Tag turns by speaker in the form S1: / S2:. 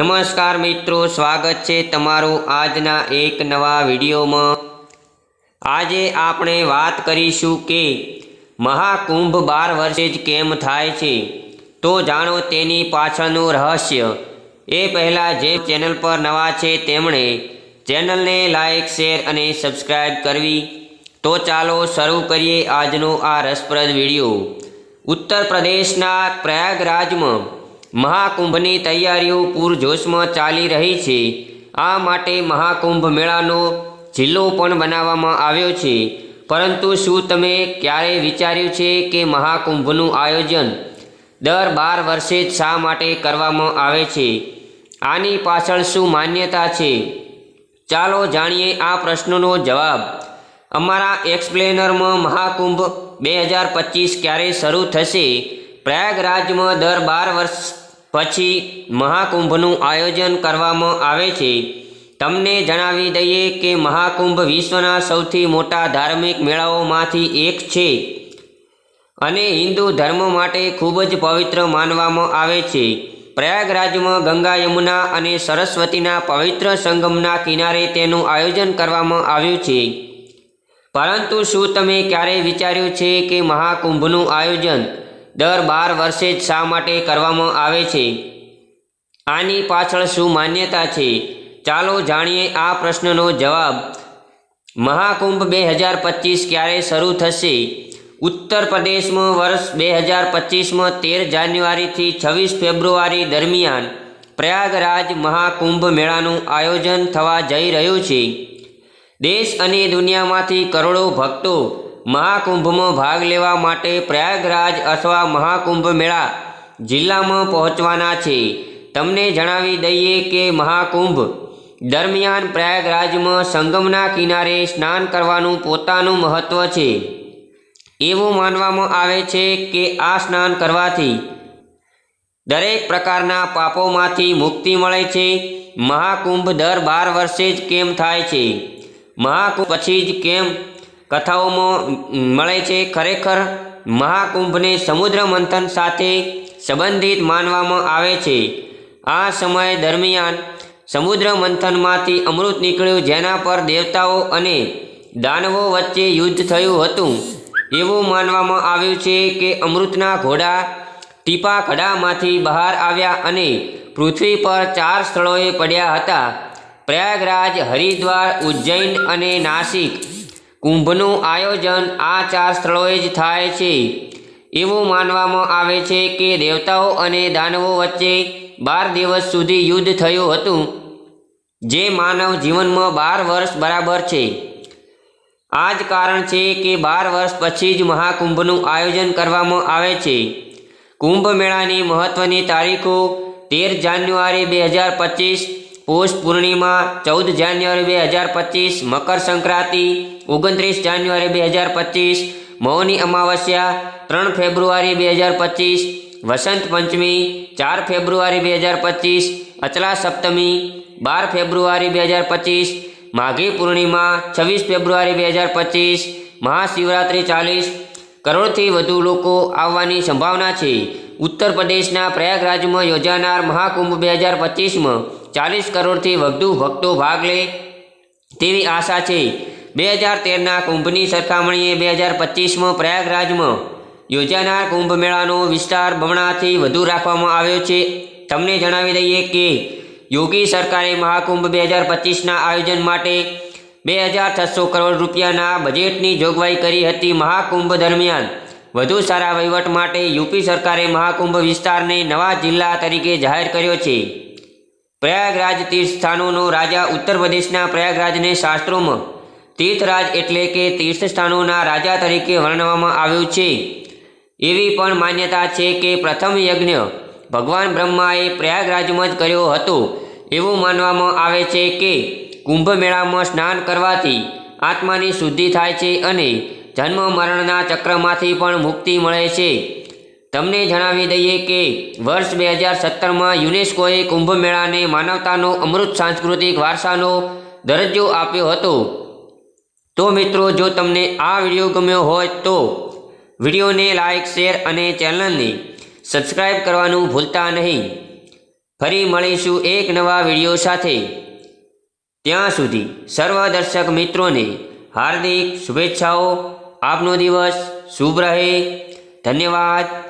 S1: નમસ્કાર મિત્રો, સ્વાગત છે તમારું આજના એક નવા વિડીયોમાં. આજે આપણે વાત કરીશું કે મહાકુંભ બાર વર્ષે જ કેમ થાય છે? તો જાણો તેની પાછળનું રહસ્ય. એ પહેલાં જે ચેનલ પર નવા છે તેમણે ચેનલને લાઇક શેર અને સબસ્ક્રાઈબ કરવી. તો ચાલો શરૂ કરીએ આજનો આ રસપ્રદ વીડિયો. ઉત્તર પ્રદેશના પ્રયાગરાજમાં મહાકુંભની તૈયારીઓ પૂરજોશમાં ચાલી રહી છે. આ માટે મહાકુંભ મેળાનો જિલ્લો પણ બનાવવામાં આવ્યો છે. પરંતુ શું તમે ક્યારેય વિચાર્યું છે કે મહાકુંભનું આયોજન દર બાર વર્ષે જ શા માટે કરવામાં આવે છે? આની પાછળ શું માન્યતા છે? ચાલો જાણીએ આ પ્રશ્નનો જવાબ. અમારા એક્સપ્લેનરમાં મહાકુંભ બે હજાર પચીસ ક્યારે શરૂ થશે? પ્રયાગરાજમાં દર બાર વર્ષ પછી મહાકુંભનું આયોજન કરવામાં આવે છે. તમને જણાવી દઈએ કે મહાકુંભ વિશ્વના સૌથી મોટા ધાર્મિક મેળાઓમાંથી એક છે અને હિન્દુ ધર્મ માટે ખૂબ જ પવિત્ર માનવામાં આવે છે. પ્રયાગરાજમાં ગંગા યમુના અને સરસ્વતીના પવિત્ર સંગમના કિનારે તેનું આયોજન કરવામાં આવ્યું છે. પરંતુ શું તમે ક્યારેય વિચાર્યું છે કે મહાકુંભનું આયોજન દર બાર વર્ષે જ શા માટે કરવામાં આવે છે? આની પાછળ શું માન્યતા છે? ચાલો જાણીએ આ પ્રશ્નનો જવાબ. મહાકુંભ બે હજાર પચીસ ક્યારે શરૂ થશે? ઉત્તર પ્રદેશમાં વર્ષ બે હજાર પચીસમાં તેર જાન્યુઆરીથી છવ્વીસ ફેબ્રુઆરી દરમિયાન પ્રયાગરાજ મહાકુંભ મેળાનું આયોજન થવા જઈ રહ્યું છે. દેશ અને દુનિયામાંથી કરોડો ભક્તો મહાકુંભમાં ભાગ લેવા માટે પ્રયાગરાજ અથવા મહાકુંભ મેળા જિલ્લામાં પહોંચવાના છે. તમને જણાવી દઈએ કે મહાકુંભ દરમિયાન પ્રયાગરાજમાં સંગમના કિનારે સ્નાન કરવાનું પોતાનું મહત્ત્વ છે. એવું માનવામાં આવે છે કે આ સ્નાન કરવાથી દરેક પ્રકારના પાપોમાંથી મુક્તિ મળે છે. મહાકુંભ દર બાર વર્ષે જ કેમ થાય છે? મહાકુંભ પછી જ કેમ કથાઓમાં મળે છે, ખરેખર મહાકુંભને સમુદ્ર મંથન સાથે સંબંધિત માનવામાં આવે છે. આ સમય દરમિયાન સમુદ્ર મંથનમાંથી અમૃત નીકળ્યું, જેના પર દેવતાઓ અને દાનવો વચ્ચે યુદ્ધ થયું હતું. એવું માનવામાં આવ્યું છે કે અમૃતના ઘોડા ટીપા કડામાંથી બહાર આવ્યા અને પૃથ્વી પર ચાર સ્થળોએ પડ્યા હતા. પ્રયાગરાજ, હરિદ્વાર, ઉજ્જૈન અને નાસિક કુંભનું આયોજન આ ચાર સ્થળોએ જ થાય છે. એવું માનવામાં આવે છે કે દેવતાઓ અને દાનવો વચ્ચે બાર દિવસ સુધી યુદ્ધ થયું હતું, જે માનવ જીવનમાં બાર વર્ષ બરાબર છે. આ જ કારણ છે કે બાર વર્ષ પછી જ મહાકુંભનું આયોજન કરવામાં આવે છે. કુંભ મેળાની મહત્ત્વની તારીખો તેર જાન્યુઆરી બે હજાર પચીસ પોષ પૂર્ણિમા ચૌદ જાન્યુઆરી બે હજાર પચીસ, મકર સંક્રાંતિ ઓગણત્રીસ જાન્યુઆરી બે હજાર પચીસ, મૌની અમાવસ્યા ત્રણ ફેબ્રુઆરી બે હજાર પચીસ, વસંત પંચમી ચાર ફેબ્રુઆરી બે હજાર પચીસ, અચલા સપ્તમી બાર ફેબ્રુઆરી બે હજાર પચીસ, માઘી પૂર્ણિમા છવ્વીસ ફેબ્રુઆરી બે હજાર પચીસ, મહાશિવરાત્રિ ચાલીસ. કરોડથી વધુ લોકો આવવાની સંભાવના છે. ઉત્તર પ્રદેશના પ્રયાગરાજમાં યોજાનાર મહાકુંભ બે હજાર પચીસમાં ચાલીસ કરોડથી વધુ ભક્તો ભાગ લે તેવી આશા છે. બે હજાર તેરના કુંભની સરખામણીએ બે હજાર પચીસમાં પ્રયાગરાજમાં યોજાનાર કુંભ મેળાનો વિસ્તાર બમણાથી વધુ રાખવામાં આવ્યો છે. તમને જણાવી દઈએ કે યોગી સરકારે મહાકુંભ બે હજાર પચીસના આયોજન માટે બે હજાર છસો કરોડ રૂપિયાના બજેટની જોગવાઈ કરી હતી. મહાકુંભ દરમિયાન વધુ સારા વહીવટ માટે યુપી સરકારે મહાકુંભ વિસ્તારને નવા જિલ્લા તરીકે જાહેર કર્યો છે. પ્રયાગરાજ તીર્થસ્થાનોનો રાજા ઉત્તર પ્રદેશના પ્રયાગરાજને શાસ્ત્રોમાં. તીર્થરાજ એટલે કે તીર્થસ્થાનોના રાજા તરીકે વર્ણવવામાં આવ્યું છે. એવી પણ માન્યતા છે કે પ્રથમ યજ્ઞ ભગવાન બ્રહ્માએ પ્રયાગરાજમાં જ કર્યો હતો. એવું માનવામાં આવે છે કે કુંભ મેળામાં સ્નાન કરવાથી આત્માની શુદ્ધિ થાય છે અને જન્મ મરણના ચક્રમાંથી પણ મુક્તિ મળે છે. તમને જણાવી દઈએ કે વર્ષ બે હજાર સત્તરમાં યુનેસ્કોએ કુંભ મેળાને માનવતાનો અમૃત સાંસ્કૃતિક વારસાનો દરજ્જો આપ્યો હતો. તો મિત્રો, જો તમને આ વીડિયો ગમ્યો હોય તો વિડીયોને લાઇક શેર અને ચેનલને સબસ્ક્રાઇબ કરવાનું ભૂલતા નહીં. ફરી મળીશું એક નવા વીડિયો સાથે. ત્યાં સુધી સર્વ દર્શક મિત્રોને હાર્દિક શુભેચ્છાઓ. આપનો દિવસ શુભ રહે. ધન્યવાદ.